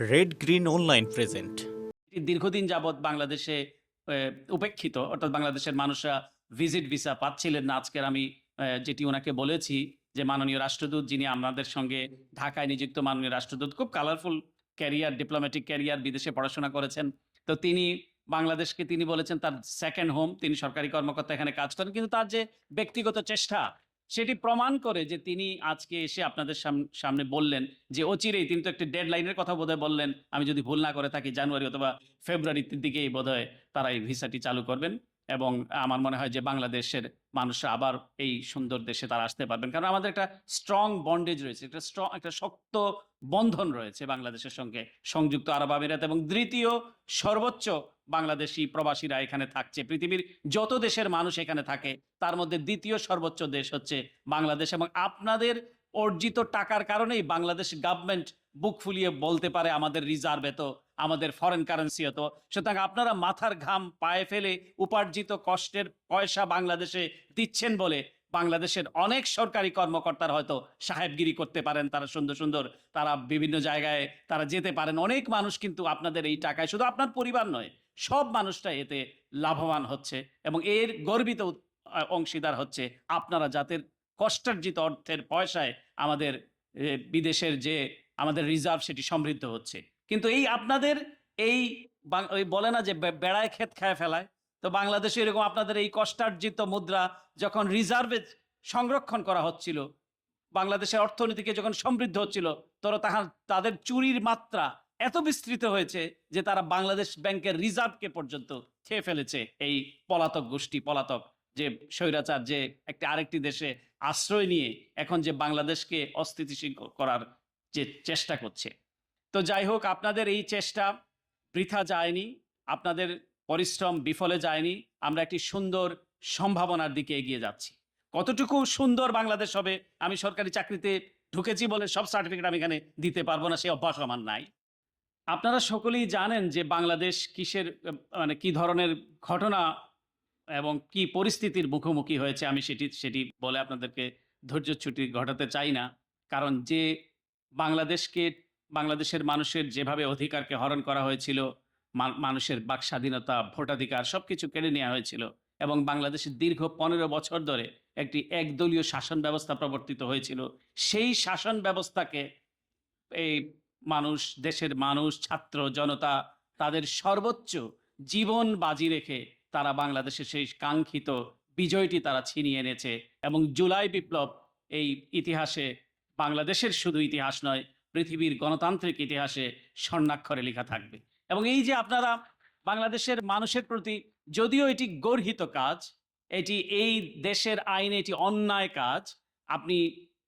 Red green online present দীর্ঘদিন যাবৎ বাংলাদেশে উপেক্ষিত, অর্থাৎ বাংলাদেশের মানুষরা ভিজিট ভিসা পাচ্ছিলেন না। আজকের আমি যেটি ওনাকে বলেছি যে মাননীয় রাষ্ট্রদূত, যিনি আমাদের সঙ্গে ঢাকায় নিযুক্ত মাননীয় রাষ্ট্রদূত, খুব কালারফুল ক্যারিয়ার ডিপ্লোম্যাটিক ক্যারিয়ার বিদেশে পড়াশোনা করেছেন। তো তিনি বাংলাদেশকে, তিনি বলেছেন তার সেকেন্ড হোম তিনি সরকারি কর্মকর্তা এখানে কাজ করেন। কিন্তু তার যে ব্যক্তিগত চেষ্টা সেটি প্রমাণ করে যে তিনি আজকে এসে আপনাদের সাম- সামনে বললেন যে অচিরেই তিনি তো একটি ডেড লাইনের কথা বোধহয় বললেন। আমি যদি ভুল না করে থাকি জানুয়ারি অথবা ফেব্রুয়ারির দিকেই বোধহয় তারা এই ভিসাটি চালু করবেন। এবং আমার মনে হয় যে বাংলাদেশের মানুষরা আবার এই সুন্দর দেশে তারা আসতে পারবেন। কারণ আমাদের একটা স্ট্রং বন্ডেজ রয়েছে, একটা স্ট্রং একটা শক্ত বন্ধন রয়েছে বাংলাদেশের সঙ্গে সংযুক্ত আরব আমিরাত এবং দ্বিতীয় সর্বোচ্চ বাংলাদেশি প্রবাসীরা এখানে থাকছে। পৃথিবীর যত দেশের মানুষ এখানে থাকে, তার মধ্যে দ্বিতীয় সর্বোচ্চ দেশ হচ্ছে বাংলাদেশ এবং আপনাদের অর্জিত টাকার কারণেই বাংলাদেশ গভর্নমেন্ট বুক ফুলিয়ে বলতে পারে আমাদের রিজার্ভ এত আমাদের ফরেন কারেন্সি হতো সুতরাং আপনারা মাথার ঘাম পায়ে ফেলে উপার্জিত কষ্টের পয়সা বাংলাদেশে দিচ্ছেন বলে বাংলাদেশের অনেক সরকারি কর্মকর্তারা হয়তো সাহেবগিরি করতে পারেন, তারা সুন্দর সুন্দর, তারা বিভিন্ন জায়গায় তারা যেতে পারেন। অনেক মানুষ কিন্তু আপনাদের এই টাকায় শুধু আপনার পরিবার নয়, সব মানুষটা এতে লাভবান হচ্ছে এবং এর গর্বিত অংশীদার হচ্ছে আপনারা যাদের কষ্টার্জিত অর্থের পয়সায় আমাদের বিদেশের যে আমাদের রিজার্ভ সেটি সমৃদ্ধ হচ্ছে। কিন্তু এই আপনাদের এই বলে না যে বেড়ায় ক্ষেত খায় ফেলায়, তো বাংলাদেশে এরকম আপনাদের এই কষ্টার্জিত মুদ্রা যখন রিজার্ভে সংরক্ষণ করা হচ্ছিল, বাংলাদেশের অর্থনীতিকে যখন সমৃদ্ধ হচ্ছিল তখন তাহার তাদের চুরির মাত্রা এত বিস্তৃত হয়েছে যে তারা বাংলাদেশ ব্যাংকের রিজার্ভকে পর্যন্ত খেয়ে ফেলেছে এই পলাতক গোষ্ঠী, পলাতক যে স্বৈরাচার, যে একটা আরেকটি দেশে আশ্রয় নিয়ে এখন যে বাংলাদেশকে অস্থিতিশীল করার যে চেষ্টা করছে। তো যাই হোক, আপনাদের এই চেষ্টা বৃথা যায়নি, আপনাদের পরিশ্রম বিফলে যায়নি, আমরা একটি সুন্দর সম্ভাবনার দিকে এগিয়ে যাচ্ছি। কতটুকু সুন্দর বাংলাদেশ হবে, আমি সরকারি চাকরিতে ঢুকেছি বলে সব সার্টিফিকেট আমি এখানে দিতে পারব না সেই অভ্যাস আমার নাই। আপনারা সকলেই জানেন যে বাংলাদেশ কিসের মানে কি ধরনের ঘটনা এবং কি পরিস্থিতির মুখোমুখি হয়েছে আমি সেটি সেটি বলে আপনাদেরকে ধৈর্য ছুটি ঘটাতে চাই না। কারণ যে বাংলাদেশকে, বাংলাদেশের মানুষের যেভাবে অধিকারকে হরণ করা হয়েছিল মানুষের বাক স্বাধীনতা, ভোটাধিকার সব কিছু কেড়ে নেওয়া হয়েছিল এবং বাংলাদেশের দীর্ঘ পনেরো বছর ধরে একটি একদলীয় শাসন ব্যবস্থা প্রবর্তিত হয়েছিল, সেই শাসন ব্যবস্থাকে এই মানুষ, দেশের মানুষ, ছাত্র, জনতা তাদের সর্বোচ্চ জীবন বাজি রেখে তারা বাংলাদেশের সেই কাঙ্ক্ষিত বিজয়টি তারা ছিনিয়ে এনেছে এবং জুলাই বিপ্লব এই ইতিহাসে বাংলাদেশের শুধু ইতিহাস নয়, পৃথিবীর গণতান্ত্রিক ইতিহাসে স্বর্ণাক্ষরে লেখা থাকবে। এবং এই যে আপনারা বাংলাদেশের মানুষের প্রতি যদিও এটি গর্হিত কাজ, এটি এই দেশের আইনে এটি অন্যায় কাজ, আপনি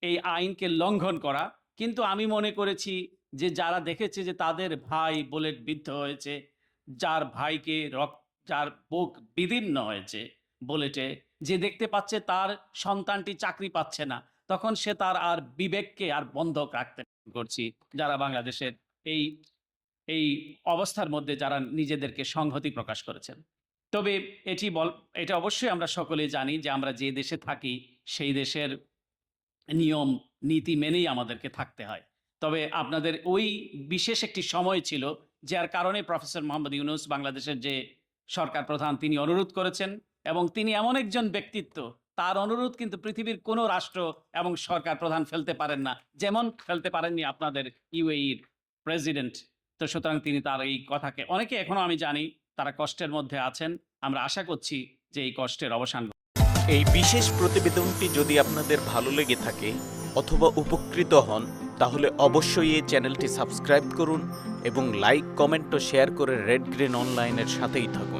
এই আইনকে লঙ্ঘন করা, কিন্তু আমি মনে করেছি যে যারা দেখেছে যে তাদের ভাই বুলেট বিদ্ধ হয়েছে, যার ভাইকে রক যার বুক বিদীর্ণ হয়েছে বুলেটে, যে দেখতে পাচ্ছে তার সন্তানটি চাকরি পাচ্ছে না। তখন সে তার আর বিবেককে আর বন্ধক রাখতে করছি। যারা বাংলাদেশের এই এই অবস্থার মধ্যে যারা নিজেদেরকে সংহতি প্রকাশ করেছেন। তবে এটি বল, এটা অবশ্যই আমরা সকলেই জানি যে আমরা যে দেশে থাকি, সেই দেশের নিয়ম, নীতি মেনেই আমাদেরকে থাকতে হয়। তবে আপনাদের ওই বিশেষ একটি সময় ছিল, যার কারণে প্রফেসর মোহাম্মদ ইউনুস বাংলাদেশের যে সরকার প্রধান তিনি অনুরোধ করেছেন এবং তিনি এমন একজন ব্যক্তিত্ব, তার অনুরোধ কিন্তু পৃথিবীর কোনো রাষ্ট্র এবং সরকার প্রধান ফেলতে পারেন না। যেমন ফেলতে পারেননি আপনাদের ইউএইর প্রেসিডেন্ট। তো সুতরাং তিনি তার এই কথাকে, অনেকে এখনও আমি জানি তারা কষ্টের মধ্যে আছেন, আমরা আশা করছি যে এই কষ্টের অবসান এই বিশেষ প্রতিবেদনটি যদি আপনাদের ভালো লেগে থাকে অথবা উপকৃত হন, তাহলে অবশ্যই এই চ্যানেলটি সাবস্ক্রাইব করুন এবং লাইক, কমেন্ট ও শেয়ার করে রেড গ্রিন অনলাইনের সাথেই থাকুন।